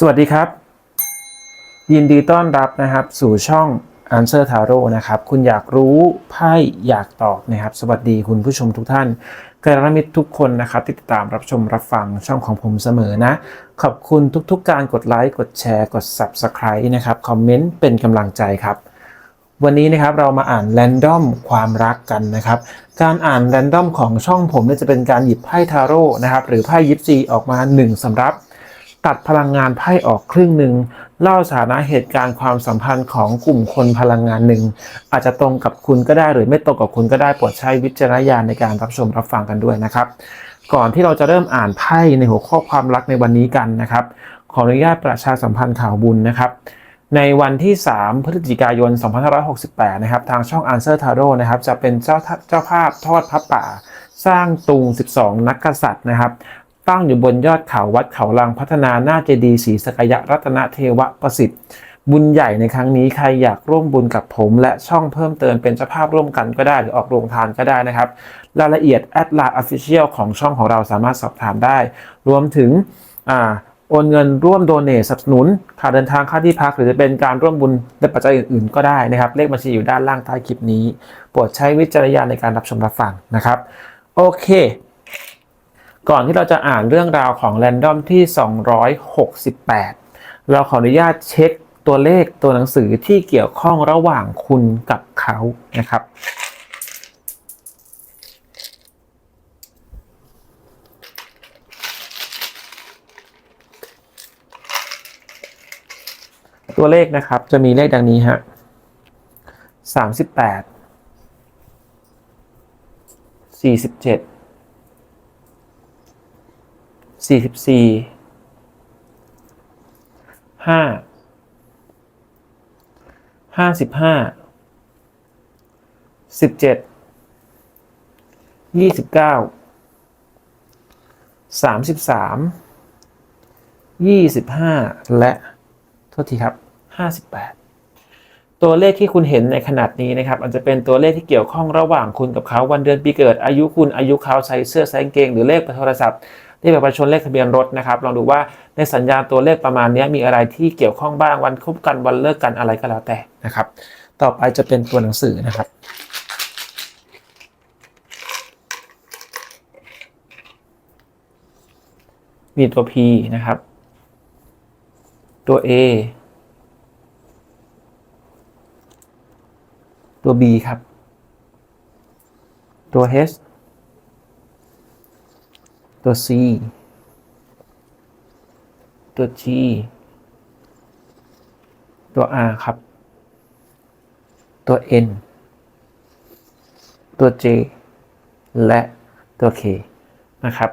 สวัสดีครับ ยินดีต้อนรับนะครับสู่ช่อง Answer Tarot นะครับ คุณอยากรู้ไพ่อยากตอบนะครับ สวัสดีคุณผู้ชมทุกท่านกระมิตรทุกคนนะครับที่ติดตามรับชมรับฟังช่องของผมเสมอนะ ขอบคุณทุกๆการกดไลค์กดแชร์กด Subscribe นะครับ คอมเมนต์เป็นกำลังใจครับ วันนี้นะครับเรามาอ่านแรนดอมความรักกันนะครับ การอ่านแรนดอมของช่องผมเนี่ยจะเป็นการหยิบไพ่ทาโร่นะครับหรือไพ่ยิปซีออกมา 1สำรับ ตัดพลังงานไพ่ออกครึ่งหนึ่งเล่าสถานะเหตุการณ์ความสัมพันธ์ของกลุ่มคนพลังงานหนึ่ง อาจจะตรงกับคุณก็ได้หรือไม่ตรงกับคุณก็ได้โปรดใช้วิจารณญาณในการรับชมรับฟังกันด้วยนะครับ ก่อนที่เราจะเริ่มอ่านไพ่ในหัวข้อความรักในวันนี้กันนะครับ ขออนุญาตประชาสัมพันธ์ข่าวบุญนะครับในวันที่ 3 พฤศจิกายน 2568 นะครับ ทางช่อง Answer Tarot นะครับ จะเป็นเจ้าเจ้าภาพทอดพระป่า สร้างตุง 12 นักกษัตริย์นะครับ ตั้งอยู่บนยอดเขาวัดเขาลังพัฒนาหน้าเจดีย์ศรีสกยะรัตนเทวประสิทธิ์บุญใหญ่ในครั้งนี้ใครอยากร่วมบุญกับผม และช่องเพิ่มเติมเป็นเจ้าภาพร่วมกันก็ได้หรือออกโรงทานก็ได้นะครับ รายละเอียดแอดไลน์ออฟฟิเชียลของช่องของเราสามารถสอบถามได้ รวมถึงอโอนเงินร่วมโดเนทสนับสนุนค่าเดินทางค่าที่พักหรือจะเป็นการร่วมบุญในปัจจัยอื่นๆ ก็ได้นะครับ เลขบัญชีอยู่ด้านล่างใต้คลิปนี้โปรดใช้วิจารณญาณในการรับชมรับฟังนะครับ โอเค ก่อนที่เราจะอ่านเรื่องราวของแรนดอมที่ 268 เราขออนุญาตเช็คตัวเลขตัวหนังสือที่เกี่ยวข้องระหว่างคุณกับเขานะครับ ตัวเลขนะครับจะมีเลขดังนี้ฮะสามสิบแปดสี่สิบเจ็ด สี่สิบสี่ห้าห้าสิบห้าสิบเจ็ดยี่สิบเก้าสามสิบสามยี่สิบห้าและโทษทีครับ58ตัวเลขที่คุณเห็นในขนาดนี้นะครับอาจจะเป็นตัวเลขที่เกี่ยวข้องระหว่างคุณกับเขาวันเดือนปีเกิดอายุคุณอายุเขาใส่เสื้อใส่กางเกงหรือเลขโทรศัพท์ เลขบัตรประชาชนเลขทะเบียนรถนะครับลองดูว่าในสัญญาณตัวเลขประมาณนี้มีอะไรที่เกี่ยวข้องบ้างวันคบกันวันเลิกกันอะไรก็แล้วแต่นะครับ ต่อไปจะเป็นตัวหนังสือนะครับมีตัว P นะครับ ตัว A ตัว B ครับ ตัว H ตัว C ตัว G ตัว R ครับ ตัว N ตัว J และตัว K นะครับ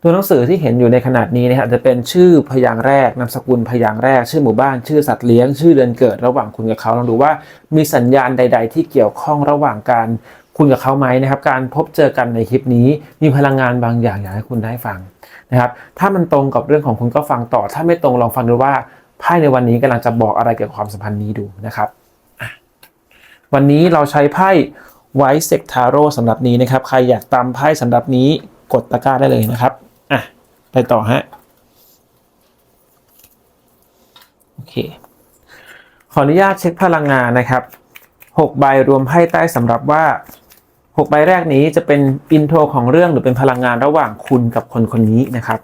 ตัวหนังสือที่เห็นอยู่ในขนาดนี้นะครับจะเป็นชื่อพยางค์แรกนามสกุลพยางค์แรก ชื่อหมู่บ้านชื่อสัตว์เลี้ยง ชื่อเดือนเกิดระหว่างคุณกับเขาลองดูว่ามีสัญญาณใด ๆ ที่เกี่ยวข้องระหว่างการ คุณกับเขาไหมนะครับ การพบเจอกันในคลิปนี้มีพลังงานบางอย่างอยากให้คุณได้ฟังนะครับ ถ้ามันตรงกับเรื่องของคุณก็ฟังต่อ ถ้าไม่ตรงลองฟังดูว่าไพ่ในวันนี้กำลังจะบอกอะไรเกี่ยวกับความสัมพันธ์นี้ดูนะครับ วันนี้เราใช้ไพ่ไวท์เซกทาโร่สำหรับนี้นะครับ ใครอยากตามไพ่สำหรับนี้กดตะกร้าได้เลยนะครับอะไปต่อฮะโอเคขออนุญาตเช็คพลังงานนะครับ 6 ใบรวมไพ่ใต้สำหรับว่า 6 ใบแรกนี้จะเป็นอินโทรของเรื่องหรือเป็นพลังงานระหว่างคุณกับคนคนนี้นะครับ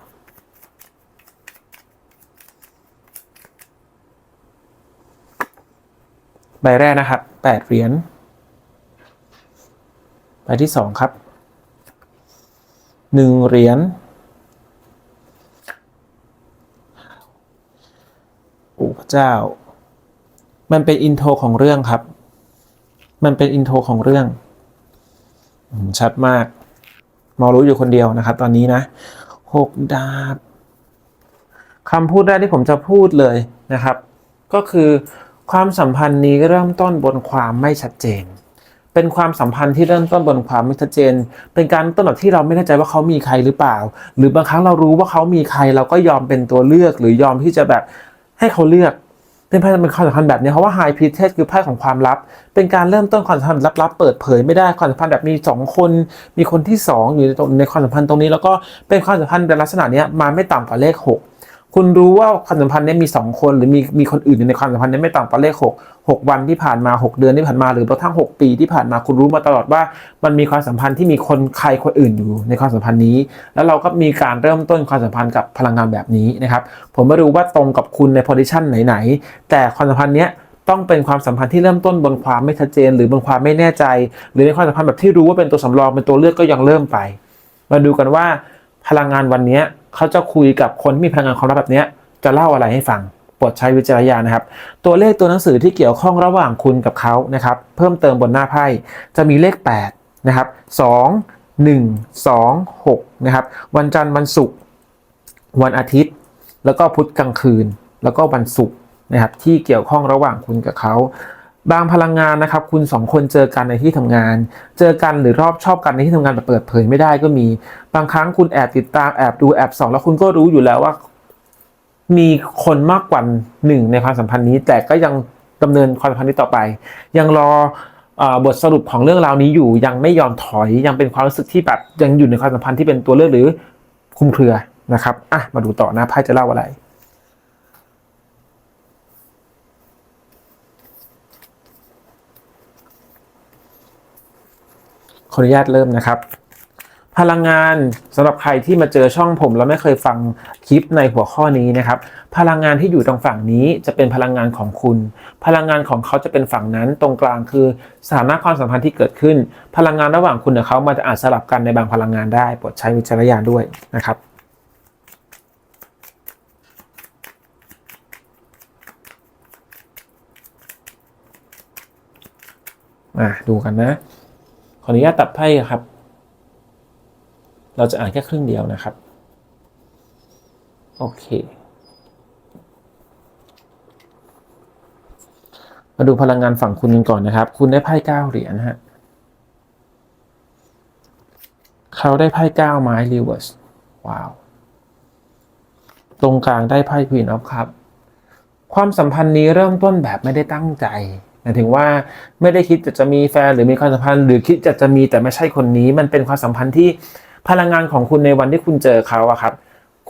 ใบแรกนะครับ 8 เหรียญ ใบที่สองครับหนึ่งเหรียญโอ้พระเจ้า มันเป็นอินโทรของเรื่องครับ มันเป็นอินโทรของเรื่อง ชัดมาก มอรู้อยู่คนเดียวนะครับ ตอนนี้นะหกดาบคำพูดแรกที่ผมจะพูดเลยนะครับ ก็คือความสัมพันธ์นี้เริ่มต้นบนความไม่ชัดเจน เป็นความสัมพันธ์ที่เริ่มต้นบนความไม่ชัดเจน เป็นการต้นแบบที่เราไม่แน่ใจว่าเขามีใครหรือเปล่า หรือบางครั้งเรารู้ว่าเขามีใครเราก็ยอมเป็นตัวเลือกหรือยอมที่จะแบบให้เขาเลือก เป็นไพ่เป็นความสัมพันธ์แบบนี้เพราะว่าไฮพีเทสคือไพ่ของความลับ เป็นการเริ่มต้นความสัมพันธ์ลับๆเปิดเผยไม่ได้ความสัมพันธ์แบบมีสองคน มีคนที่สองอยู่ในตรงในความสัมพันธ์ตรงนี้ แล้วก็เป็นความสัมพันธ์ในลักษณะนี้มาไม่ต่ำกว่าเลขหก คุณรู้ว่าความสัมพันธ์นี้มีสองคนหรือมีมีคนอื่นอยู่ในความสัมพันธ์นี้ไม่ต่ำกว่าเลขหกหกวันที่ผ่านมาหกเดือนที่ผ่านมาหรือกระทั่งหกปีที่ผ่านมาคุณรู้มาตลอดว่า มันมีความสัมพันธ์ที่มีคนใครคนอื่นอยู่ในความสัมพันธ์นี้ แล้วเราก็มีการเริ่มต้นความสัมพันธ์กับพลังงานแบบนี้นะครับผมไม่รู้ว่าตรงกับคุณในโพซิชันไหนๆแต่ความสัมพันธ์เนี้ยต้องเป็นความสัมพันธ์ที่เริ่มต้นบนความไม่ชัดเจน หรือบนความไม่แน่ใจ หรือในความสัมพันธ์แบบที่รู้ว่าเป็นตัวสำรองเป็นตัวเลือกก็ยังเริ่มไป มาดูกันว่าพลังงานวันนี้ เขาจะคุยกับคนที่มีพลังงานความลับแบบนี้จะเล่าอะไรให้ฟังโปรดใช้วิจารณญาณนะครับ ตัวเลขตัวหนังสือที่เกี่ยวข้องระหว่างคุณกับเขานะครับ เพิ่มเติมบนหน้าไพ่จะมีเลข 8 นะครับ 2 1 2 6 นะครับ วันจันทร์วันศุกร์วันอาทิตย์ แล้วก็พุธกลางคืน แล้วก็วันศุกร์นะครับที่เกี่ยวข้องระหว่างคุณกับเขา บางพลังงานนะครับ คุณสองคนเจอกันในที่ทำงาน เจอกันหรือรอบชอบกันในที่ทำงานแบบเปิดเผยไม่ได้ก็มี บางครั้งคุณแอบติดตามแอบดูแอบส่องแล้วคุณก็รู้อยู่แล้วว่า มีคนมากกว่าหนึ่งในความสัมพันธ์นี้ แต่ก็ยังดำเนินความสัมพันธ์นี้ต่อไป ยังรออบทสรุปของเรื่องราวนี้อยู่ยังไม่ยอมถอยยังเป็นความรู้สึกที่แบบยังอยู่ในความสัมพันธ์ที่เป็นตัวเลือกหรือคุมเครือนะครับอะมาดูต่อนะไพ่จะเล่าอะไร ขออนุญาตเริ่มนะครับ พลังงานสำหรับใครที่มาเจอช่องผมแล้วไม่เคยฟังคลิปในหัวข้อนี้นะครับ พลังงานที่อยู่ตรงฝั่งนี้จะเป็นพลังงานของคุณ พลังงานของเขาจะเป็นฝั่งนั้นตรงกลางคือสถานะความสัมพันธ์ที่เกิดขึ้น พลังงานระหว่างคุณกับเขามันจะอาจสลับกันในบางพลังงานได้โปรดใช้วิจารณญาณด้วยนะครับมาดูกันนะ ขออนุญาตตัดไพ่ครับ เราจะอ่านแค่ครึ่งเดียวนะครับ โอเค มาดูพลังงานฝั่งคุณกันก่อนนะครับ คุณได้ไพ่เก้าเหรียญฮะเขาได้ไพ่เก้าไม้รีเวิร์สว้าว ตรงกลางได้ไพ่ Queen of Cup ความสัมพันธ์นี้เริ่มต้นแบบไม่ได้ตั้งใจ หมายถึงว่าไม่ได้คิดจะจะมีแฟนหรือมีความสัมพันธ์ หรือคิดจะจะมีแต่ไม่ใช่คนนี้ มันเป็นความสัมพันธ์ที่พลังงานของคุณในวันที่คุณเจอเขาอะครับ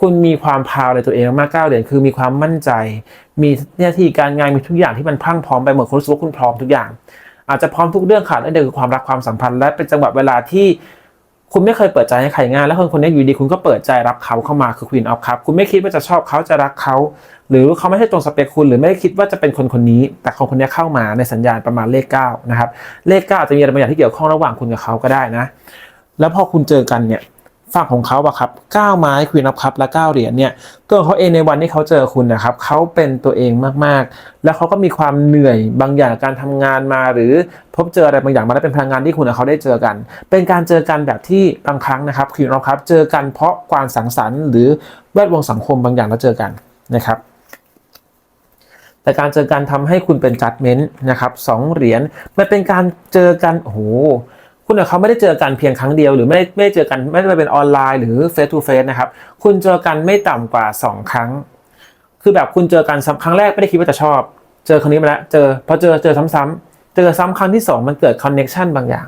คุณมีความพาวในตัวเองมากเก้าเดือนคือมีความมั่นใจ มีหน้าที่การงานมีทุกอย่างที่มันพรั่งพร้อมไปหมดคุณรู้สึกว่าคุณพร้อมทุกอย่าง อาจจะพร้อมทุกเรื่องขาดนั่นเดียวคือความรักความสัมพันธ์และเป็นจังหวะเวลาที่ คุณไม่เคยเปิดใจให้ใครง่ายแล้วคนคนนี้อยู่ดีคุณก็เปิดใจรับเขาเข้ามาคือ Queen of Cup คุณไม่คิดว่าจะชอบเขาจะรักเขา หรือเขาไม่ใช่ตรงสเปคคุณ หรือไม่ได้คิดว่าจะเป็นคนคนนี้ แต่คนคนนี้เข้ามาในสัญญาณประมาณเลข9นะครับเลข9อาจจะมีอะไรบางอย่างที่เกี่ยวข้องระหว่างคุณกับเขาก็ได้นะ แล้วพอคุณเจอกันเนี่ย ฝั่งของเขาอะครับก้9ไม้ควีนอ f คัพและ9เหรียญเนี่ยตัวเขาเองในวันที่เขาเจอคุณนะครับเขาเป็นตัวเองมากๆ แล้วเขาก็มีความเหนื่อยบางอย่างการทำงานมา หรือพบเจออะไรบางอย่างมาแล้วเป็นพลังงานที่คุณกับเขาได้เจอกัน เป็นการเจอกันแบบที่บางครั้งนะครับควีนอ f คัพเจอกันเพราะความสังสรรค์ หรือแวดวงสังคมบางอย่างแล้วเจอกันนะครับแต่การเจอกันทำให้คุณเป็นจัดเมนต์นะครับสองเหรียญมันเป็นการเจอกันโอ้โห คุณกับเขาไม่ได้เจอกันเพียงครั้งเดียวหรือไม่ได้ไม่ได้เจอกันไม่ได้เป็นออนไลน์หรือเฟส e ูเฟสนะครับ คุณเจอกันไม่ต่ำกว่า 2 ครั้ง คือแบบคุณเจอกันครั้งแรกไม่ได้คิดว่าจะชอบ เจอคนนี้มาแล้วเจอพอเจอเจอซ้ำๆเจอซ้ำครั้งที่ 2 มันเกิดคอนเน็ชันบางอย่าง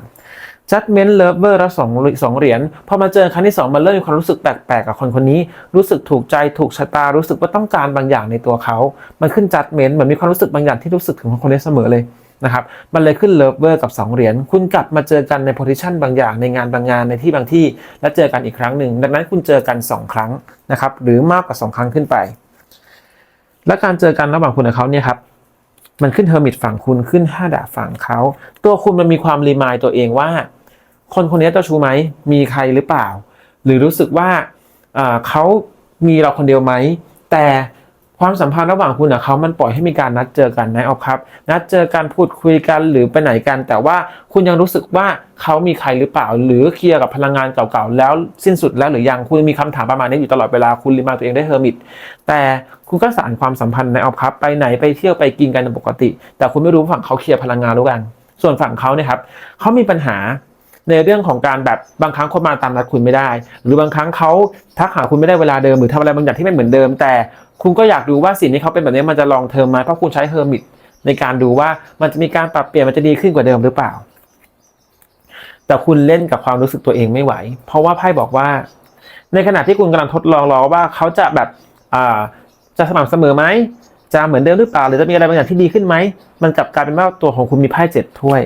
judgment lover แล้วสองสองเหรียญพอมาเจอครั้งที่2มันเริ่มมีความรู้สึกแปลกๆกับคนคนนี้ รู้สึกถูกใจถูกชะตารู้สึกว่าต้องการบางอย่างในตัวเขา มันขึ้น judgment เหมือนมีความรู้สึกบางอย่างที่รู้สึกถึงคนคนนี้เสมอเลย นะครับ มันเลยขึ้น lover กับ 2 เหรียญ คุณกลับมาเจอกันใน position บางอย่างในงานบางงานในที่บางที่ แล้วเจอกันอีกครั้งหนึ่ง ดังนั้นคุณเจอกัน 2 ครั้งนะครับ หรือมากกว่า 2 ครั้งขึ้นไป และการเจอกันระหว่างคุณกับเขาเนี่ยครับ มันขึ้นเฮอร์มิตฝั่งคุณขึ้นห้าดาบฝั่งเขา ตัวคุณมันมีความรีมายตัวเองว่า คนคนนี้เจ้าชู้ไหม มีใครหรือเปล่า หรือรู้สึกว่าเขามีเราคนเดียวไหม แต่ ความสัมพันธ์ระหว่างคุณกับเขามันปล่อยให้มีการนัดเจอกันนะออฟครับ นัดเจอกันพูดคุยกันหรือไปไหนกัน แต่ว่าคุณยังรู้สึกว่าเขามีใครหรือเปล่า หรือเคลียร์กับพลังงานเก่าๆแล้วสิ้นสุดแล้วหรือยังคุณมีคำถามประมาณนี้อยู่ตลอดเวลาคุณรีมาตัวเองได้เฮอร์มิตแต่คุณก็สานความสัมพันธ์ในออฟครับ ไปไหนไปเที่ยวไปกินกันปกติ แต่คุณไม่รู้ฝั่งเขาเคลียร์พลังงานหรือยังส่วนฝั่งเขาเนี่ยครับเขามีปัญหา ในเรื่องของการแบบบางครั้งคนมาตามนัดคุณไม่ได้ หรือบางครั้งเขาทักหาคุณไม่ได้เวลาเดิมหรือทำอะไรบางอย่างที่ไม่เหมือนเดิม แต่คุณก็อยากดูว่าสิ่งที่เขาเป็นแบบนี้มันจะลองเทอมไหมเพราะคุณใช้เฮอร์มิตในการดูว่ามันจะมีการปรับเปลี่ยนมันจะดีขึ้นกว่าเดิมหรือเปล่า แต่คุณเล่นกับความรู้สึกตัวเองไม่ไหว เพราะว่าไพ่บอกว่า ในขณะที่คุณกำลังทดลองรอว่าเขาจะแบบอ่าจะสม่ำเสมอไหมจะเหมือนเดิมหรือเปล่า หรือจะมีอะไรบางอย่างที่ดีขึ้นไหม มันกลับกลายเป็นว่าตัวของคุณมีไพ่เจ็ดถ้วย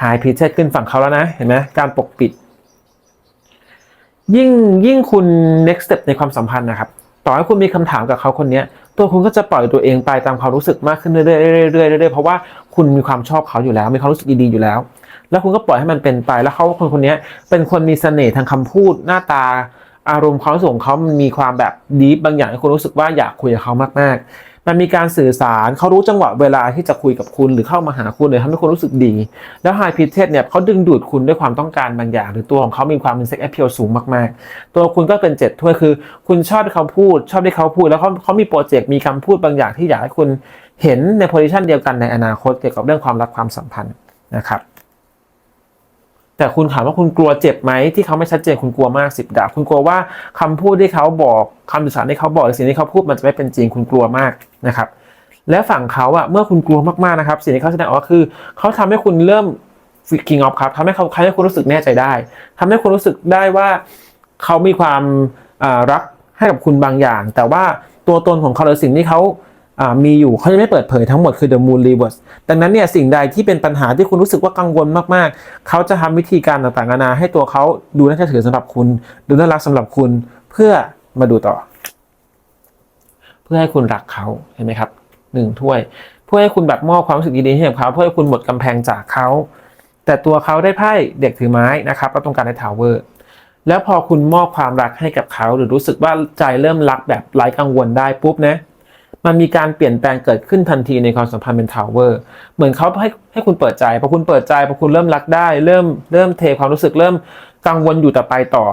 หายพีเชขึ้นฝั่งเขาแล้วนะ เห็นไหมการปกปิด ยิ่งยิ่งคุณ next step ในความสัมพันธ์นะครับ ต่อให้คุณมีคำถามกับเขาคนเนี้ย ตัวคุณก็จะปล่อยตัวเองไปตามความรู้สึกมากขึ้นเรื่อยๆเรื่อยๆเรื่อยๆเพราะว่าคุณมีความชอบเขาอยู่แล้ว มีความรู้สึกดีๆอยู่แล้ว แล้วคุณก็ปล่อยให้มันเป็นไป แล้วเขาคนคนนี้เป็นคนมีเสน่ห์ทางคำพูดหน้าตาอารมณ์ความรู้สึกของเขามันมีความแบบดีบางอย่างให้คุณรู้สึกว่าอยากคุยกับเขามากๆ มันมีการสื่อสารเขารู้จังหวะเวลาที่จะคุยกับคุณหรือเข้ามาหาคุณเลยทำให้คุณรู้สึกดี แล้วไฮพิเทสเนี่ยเขาดึงดูดคุณด้วยความต้องการบางอย่าง หรือตัวของเขามีความเป็นเซ็กแอพเพิลสูงมากๆ ตัวคุณก็เป็นเจ็ดถ้วยคือ คุณชอบที่เขาพูด ชอบที่เขาพูด แล้วเขาเขามีโปรเจกต์มีคำพูดบางอย่างที่อยากให้คุณเห็นในโพซิชันเดียวกันในอนาคตเกี่ยวกับเรื่องความรักความสัมพันธ์นะครับแต่คุณถามว่าคุณกลัวเจ็บไหมที่เขาไม่ชัดเจนคุณกลัวมากสิบดาบคุณกลัวว่าคำพูดที่เขาบอกคำสื่อสารที่เขาบอกสิ่งที่เขาพูดมันจะไม่เป็นจริงคุณกลัวมาก นะครับและฝั่งเขาอะเมื่อคุณกลัวมากๆนะครับสิ่งที่เขาแสดงออกก็คือเขาทำให้คุณเริ่ม king of ครับทำให้เขาทำให้คุณรู้สึกแน่ใจได้ทำให้คุณรู้สึกได้ว่าเขามีความรักให้กับคุณบางอย่าง แต่ว่าตัวตนของเขาหรือสิ่งที่เขามีอยู่เขาจะไม่เปิดเผยทั้งหมดคือ the moon reverse ดังนั้นเนี่ยสิ่งใดที่เป็นปัญหาที่คุณรู้สึกว่ากังวลมากๆ เขาจะทำวิธีการต่างๆนานาให้ตัวเขาดูน่าเชื่อถือสำหรับคุณ ดูน่ารักสำหรับคุณเพื่อมาดูต่อ พื่อให้คุณรักเขาเห็นไหมครับหนึ่งถ้วย เพื่อให้คุณแบบมอบความรู้สึกดีๆให้กับเขาเพื่อให้คุณหมดกำแพงจากเขา แต่ตัวเขาได้ไพ่เด็กถือไม้นะครับแล้วตรงการได้ทาวเวอร์แล้วพอคุณมอบความรักให้กับเขาหรือรู้สึกว่าใจเริ่มรักแบบไร้กังวลได้ปุ๊บนะมันมีการเปลี่ยนแปลงเกิดขึ้นทันทีในความสัมพันธ์เป็นทาวเวอร์เหมือนเขาให้ให้คุณเปิดใจพอคุณเปิดใจพอคุณเริ่มรักได้ เริ่มเริ่มเทความรู้สึกเริ่มกังวลอยู่แต่ไปต่อ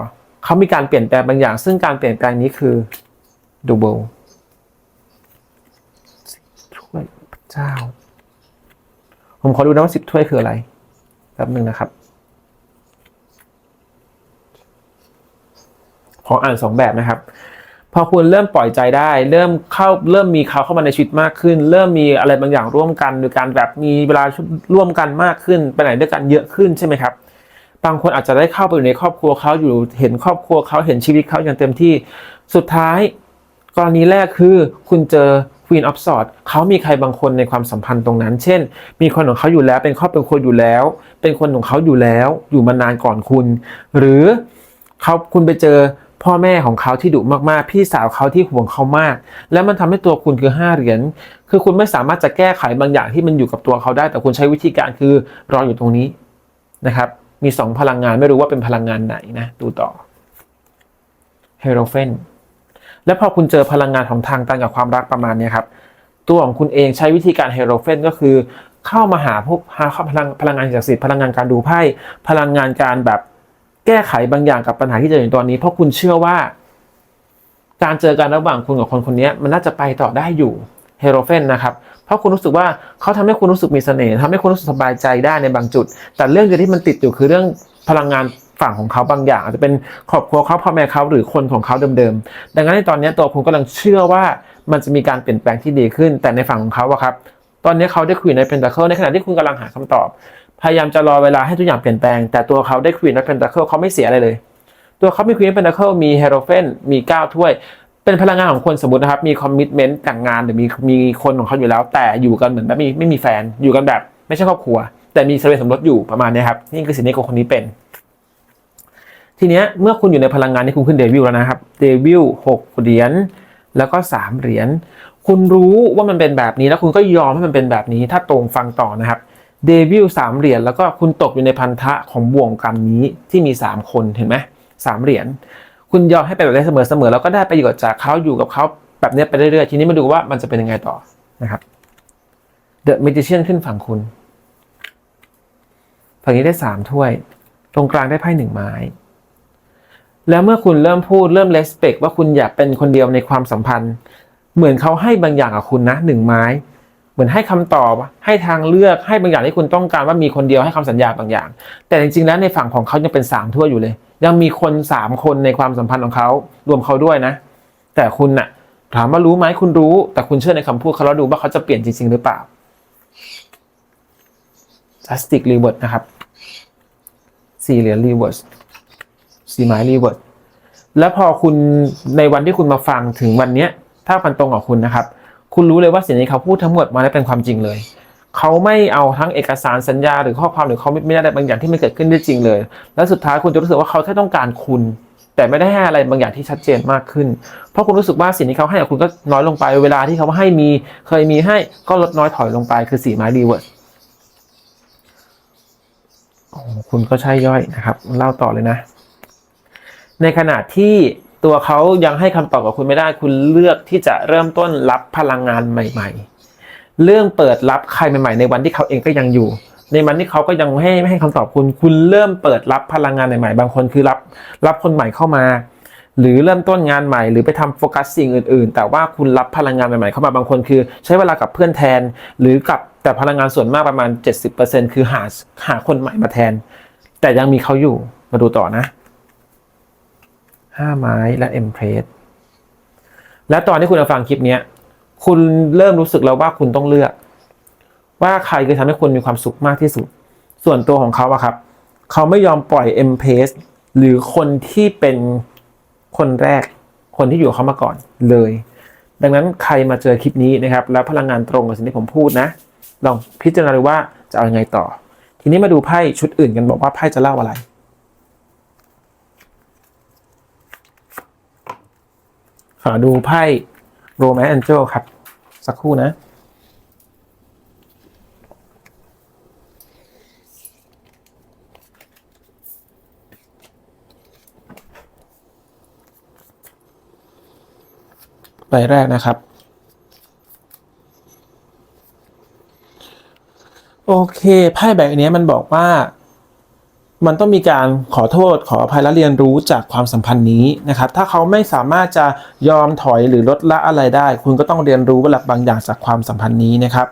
เขามีการเปลี่ยนแปลงบางอย่าง ซึ่งการเปลี่ยนแปลงนี้คือดูเบิลช่วยพระ เจ้า ผมขอดูนะว่าสิบถ้วยคืออะไรแป๊บหนึ่งนะครับ ขออ่านสองแบบนะครับ พอคุณเริ่มปล่อยใจได้ เริ่มเข้าเริ่มมีเขาเข้ามาในชีวิตมากขึ้น เริ่มมีอะไรบางอย่างร่วมกันโดยการแบบมีเวลาร่วมกันมากขึ้น ไปไหนด้วยกันเยอะขึ้นใช่ไหมครับบางคนอาจจะได้เข้าไปอยู่ในครอบครัวเขาอยู่เห็นครอบครัวเขาเห็นชีวิตเขาอย่างเต็มที่ สุดท้าย กรณีแรกคือคุณเจอ Queen of Swords เขามีใครบางคนในความสัมพันธ์ตรงนั้น เช่น มีคนของเขาอยู่แล้วเป็นครอบเป็นคนอยู่แล้ว เป็นคนของเขาอยู่แล้ว อยู่มานานก่อนคุณ หรือเขาคุณไปเจอพ่อแม่ของเขาที่ดุมากๆ พี่สาวเขาที่ห่วงเขามาก แล้วมันทำให้ตัวคุณคือห้าเหรียญ คือคุณไม่สามารถจะแก้ไขบางอย่างที่มันอยู่กับตัวเขาได้ แต่คุณใช้วิธีการคือรออยู่ตรงนี้นะครับ มีสองพลังงานไม่รู้ว่าเป็นพลังงานไหนนะ ดูต่อเฮโรเฟน และพอคุณเจอพลังงานของทางตันกับความรักประมาณนี้ครับ ตัวของคุณเองใช้วิธีการเฮโรเฟนก็คือ เข้ามาหาพวกหาพลังพลังงานศักดิ์สิทธิ์พลังงานการดูไพ่พลังงานการแบบแก้ไขบางอย่างกับปัญหาที่เจออยู่ตอนนี้ เพราะคุณเชื่อว่า การเจอกันระหว่างคุณกับคนคนนี้มันน่าจะไปต่อได้อยู่เฮโรเฟนนะครับ เพราะคุณรู้สึกว่าเขาทำให้คุณรู้สึกมีเสน่ห์ทำให้คุณรู้สึกสบายใจได้ในบางจุด แต่เรื่องเดียวที่มันติดอยู่คือเรื่องพลังงาน ฝั่งของเขาบางอย่าง อาจจะเป็นครอบครัวเขาพ่อแม่เขาหรือคนของเขาเดิมๆ ดังนั้นในตอนนี้ตัวคุณกำลังเชื่อว่ามันจะมีการเปลี่ยนแปลงที่ดีขึ้น แต่ในฝั่งของเขาอะครับ ตอนนี้เขาได้คุยในเพนตาเคิลในขณะที่คุณกำลังหาคำตอบ พยายามจะรอเวลาให้ทุกอย่างเปลี่ยนแปลง แต่ตัวเขาได้คุยในเพนตาเคิลเขาไม่เสียอะไรเลย ตัวเขามีคุยในเพนตาเคิลมีเฮโรเฟนมีก้าถ้วยเป็นพลังงานของคนสมมตินะครับ มีคอมมิชเมนต์แต่งงานหรือมีมีคนของเขาอยู่แล้ว แต่อยู่กันเหมือนแบบไม่ไม่มีแฟนอยู่กันแบบ ไม่ใช่ครอบครัว แต่มีทะเบียนสมรสอยู่ประมาณนี้ครับนี่คือสิ่งที่คนคนนี้เป็น ทีเนี้ยเมื่อคุณอยู่ในพลังงานที่คุณขึ้นเดวิลแล้วนะครับเดวิลหกเหรียญแล้วก็สามเหรียญคุณรู้ว่ามันเป็นแบบนี้แล้วคุณก็ยอมให้มันเป็นแบบนี้ ถ้าตรงฟังต่อนะครับเดวิลสามเหรียญแล้วก็คุณตกอยู่ในพันธะของบ่วงกรรมนี้ที่มีสามคนเห็นไหมสามเหรียญคุณยอมให้เป็นแบบนี้เสมอๆแล้วก็ได้ประโยชน์จากเขาอยู่กับเขาแบบนี้ไปเรื่อยๆ ทีนี้มาดูว่ามันจะเป็นยังไงต่อนะครับ The Magician ขึ้นฝั่งคุณฝั่งนี้ได้สามถ้วย ตรงกลางได้ไพ่หนึ่งไม้ แล้วเมื่อคุณเริ่มพูดเริ่มเลสเปกว่าคุณอยากเป็นคนเดียวในความสัมพันธ์ เหมือนเขาให้บางอย่างกับคุณนะหนึ่งไม้ เหมือนให้คำตอบให้ทางเลือกให้บางอย่างที่คุณต้องการว่ามีคนเดียวให้คำสัญญาบางอย่าง แต่จริงๆแล้วในฝั่งของเขายังเป็นสามถ้วอยู่เลย ยังมีคนสามคนในความสัมพันธ์ของเขารวมเขาด้วยนะ แต่คุณน่ะถามว่ารู้ไหมคุณรู้ แต่คุณเชื่อในคำพูดเขาแล้วดูว่าเขาจะเปลี่ยนจริง ๆ หรือเปล่า Justice Reverse นะครับสี่เหรียญ Reverse สี่ไม้ Reverse แล้วพอคุณในวันที่คุณมาฟังถึงวันเนี้ย ถ้ามันตรงกับคุณนะครับ คุณรู้เลยว่าสิ่งที่เขาพูดทั้งหมดมาได้เป็นความจริงเลย เขาไม่เอาทั้งเอกสารสัญญาหรือข้อความหรือเขาไม่ได้อะไรบางอย่างที่ไม่เกิดขึ้นได้จริงเลย แล้วสุดท้ายคุณจะรู้สึกว่าเขาแค่ต้องการคุณ แต่ไม่ได้ให้อะไรบางอย่างที่ชัดเจนมากขึ้น เพราะคุณรู้สึกว่าสิ่งที่เขาให้กับคุณก็น้อยลงไป เวลาที่เขาให้มี เคยมีให้ก็ลดน้อยถอยลงไป คือสี่ไม้รีเวิร์สโอ้คุณก็ใช่ย่อยนะครับ เล่าต่อเลยนะ ในขณะที่ตัวเขายังให้คำตอบกับคุณไม่ได้ คุณเลือกที่จะเริ่มต้นรับพลังงานใหม่ ๆ เรื่องเปิดรับใครใหม่ ๆ ในวันที่เขาเองก็ยังอยู่ ในวันที่เขาก็ยังไม่ให้ไม่ให้คำตอบคุณ คุณเริ่มเปิดรับพลังงานใหม่ๆ บางคนคือรับรับคนใหม่เข้ามา หรือเริ่มต้นงานใหม่ หรือไปทำโฟกัสสิ่งอื่น ๆ แต่ว่าคุณรับพลังงานใหม่ๆเข้ามาบางคนคือ ใช้เวลากับเพื่อนแทน หรือกับแต่พลังงานส่วนมากประมาณ 70%คือหาหาคนใหม่มาแทน แต่ยังมีเขาอยู่มาดูต่อนะ ห้าไม้และเอ็มเพรสและตอนที่คุณฟังคลิปนี้คุณเริ่มรู้สึกแล้วว่าคุณต้องเลือก ว่าใครคือทำให้คุณมีความสุขมากที่สุด ส่วนตัวของเขาอะครับ เขาไม่ยอมปล่อยเอ็มเพสหรือคนที่เป็นคนแรก คนที่อยู่เขามาก่อนเลย ดังนั้นใครมาเจอคลิปนี้นะครับ แล้วพลังงานตรงกับสิ่งที่ผมพูดนะ ลองพิจารณาดูว่าจะเอายังไงต่อ ทีนี้มาดูไพ่ชุดอื่นกันบอกว่าไพ่จะเล่าอะไร ขอ ดูไพ่โรแมนเจลครับ สักครู่นะ ใบแรกนะครับ โอเคไพ่แบบนี้มันบอกว่า มันต้องมีการขอโทษขออภัยและเรียนรู้จากความสัมพันธ์นี้นะครับ ถ้าเขาไม่สามารถจะยอมถอยหรือลดละอะไรได้ คุณก็ต้องเรียนรู้หลักบางอย่างจากความสัมพันธ์นี้นะครับ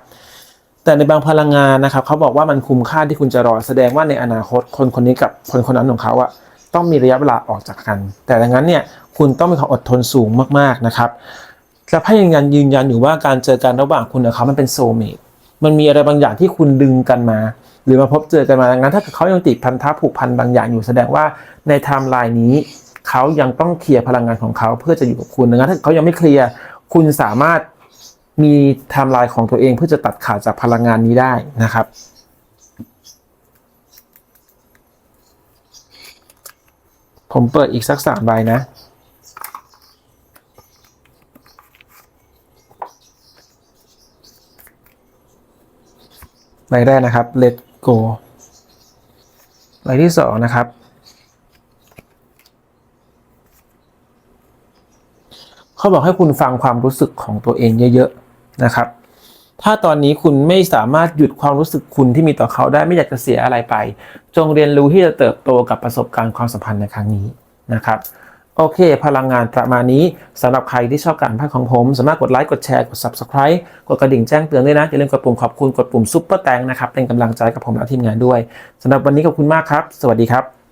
แต่ในบางพลังงานนะครับ เขาบอกว่ามันคุ้มค่าที่คุณจะรอแสดงว่าในอนาคตคนคนนี้กับคนคนนั้นของเขาอะต้องมีระยะเวลาออกจากกัน แต่ดังนั้นเนี่ยคุณต้องมีความอดทนสูงมากๆนะครับและพยัญยันยืนยันอยู่ว่าการเจอกันระหว่างคุณกับเขามันเป็นโซเมตมันมีอะไรบางอย่างที่คุณดึงกันมา หรือมาพบเจอกันมาดังนั้นถ้าเขายังติดพันธะผูกพันบางอย่างอยู่แสดงว่าในไทม์ไลน์นี้เขายังต้องเคลียร์พลังงานของเขาเพื่อจะอยู่กับคุณดังนั้นถ้าเขายังไม่เคลียร์คุณสามารถมีไทม์ไลน์ของตัวเองเพื่อจะตัดขาดจากพลังงานนี้ได้นะครับผมเปิดอีกสักสามใบนะ ใบแรกนะครับ let go ใบที่สองนะครับ เขาบอกให้คุณฟังความรู้สึกของตัวเองเยอะๆนะครับ ถ้าตอนนี้คุณไม่สามารถหยุดความรู้สึกคุณที่มีต่อเขาได้ไม่อยากจะเสียอะไรไป จงเรียนรู้ที่จะเติบโตกับประสบการณ์ความสัมพันธ์ในครั้งนี้นะครับ โอเค พลังงานประมาณนี้สำหรับใครที่ชอบการพักย์ของผม สามารถกดไลค์ กดแชร์ กด Subscribe กดกระดิ่งแจ้งเตือนด้วยนะ อย่าลืมกดปุ่มขอบคุณ กดปุ่มซุปเปอร์แตงนะครับ เป็นกำลังใจกับผมและทีมงานด้วยสำหรับวันนี้ขอบคุณมากครับ สวัสดีครับ